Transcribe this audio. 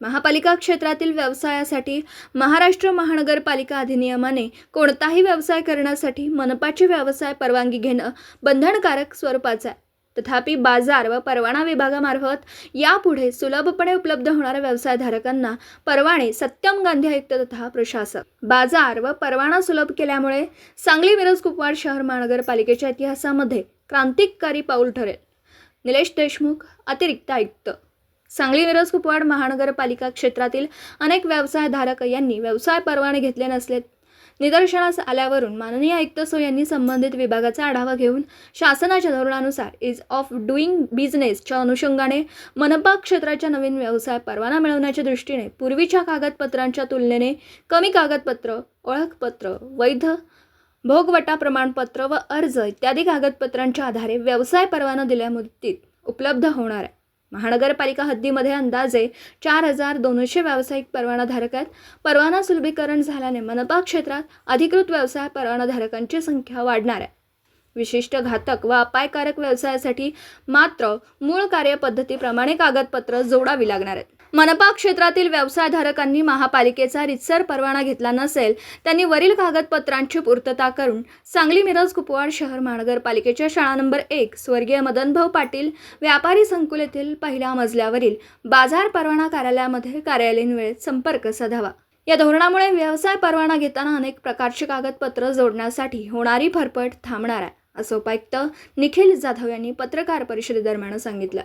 महापालिका क्षेत्रातील व्यवसायासाठी महाराष्ट्र महानगरपालिका अधिनियमाने कोणताही व्यवसाय करण्यासाठी मनपाची व्यवसाय परवानगी घेणं बंधनकारक स्वरूपाचं आहे. तथापि बाजार व परवाना विभागामार्फत यापुढे सुलभपणे उपलब्ध होणाऱ्या व्यवसायधारकांना परवाने सत्यम गांधी आयुक्त तथा प्रशासक. बाजार व परवाना सुलभ केल्यामुळे सांगली मिरज कुपवाड शहर महानगरपालिकेच्या इतिहासामध्ये क्रांतिकारी पाऊल ठरेल. निलेश देशमुख अतिरिक्त आयुक्त. सांगली मिरज कुपवाड महानगरपालिका क्षेत्रातील अनेक व्यवसायधारक यांनी व्यवसाय परवाने घेतले नसले. निदर्शनास आल्यावरून माननीय आयुक्त सो यांनी संबंधित विभागाचा आढावा घेऊन शासनाच्या धोरणानुसार इज ऑफ डुईंग बिझनेसच्या अनुषंगाने मनपा क्षेत्राच्या नवीन व्यवसाय परवाना मिळवण्याच्या दृष्टीने पूर्वीच्या कागदपत्रांच्या तुलनेने कमी कागदपत्र ओळखपत्र वैध भोगवटा प्रमाणपत्र व अर्ज इत्यादी कागदपत्रांच्या आधारे व्यवसाय परवाना दिल्या मुदतीत उपलब्ध होणार आहे. महानगरपालिका हद्दीमध्ये अंदाजे चार हजार दोनशे व्यावसायिक परवानाधारक आहेत परवाना सुलभीकरण झाल्याने मनपा क्षेत्रात अधिकृत व्यवसाय परवानाधारकांची संख्या वाढणार आहे. विशिष्ट घातक व अपायकारक व्यवसायासाठी मात्र मूळ कार्यपद्धतीप्रमाणे कागदपत्र जोडावी लागणार आहेत. मनपा क्षेत्रातील व्यवसायधारकांनी महापालिकेचा रितसर परवाना घेतला नसेल त्यांनी वरील कागदपत्रांची पूर्तता करून सांगली मिरज कुपवाड शहर महानगरपालिकेच्या शाळा नंबर एक स्वर्गीय मदनभाऊ पाटील व्यापारी संकुल येथील पहिल्या मजल्यावरील बाजार परवाना कार्यालयामध्ये कार्यालयीन वेळेत संपर्क साधावा. या धोरणामुळे व्यवसाय परवाना घेताना अनेक प्रकारची कागदपत्र जोडण्यासाठी होणारी फरफट थांबणार आहे. असं उपायुक्त निखिल जाधव यांनी पत्रकार परिषदेदरम्यान सांगितलं.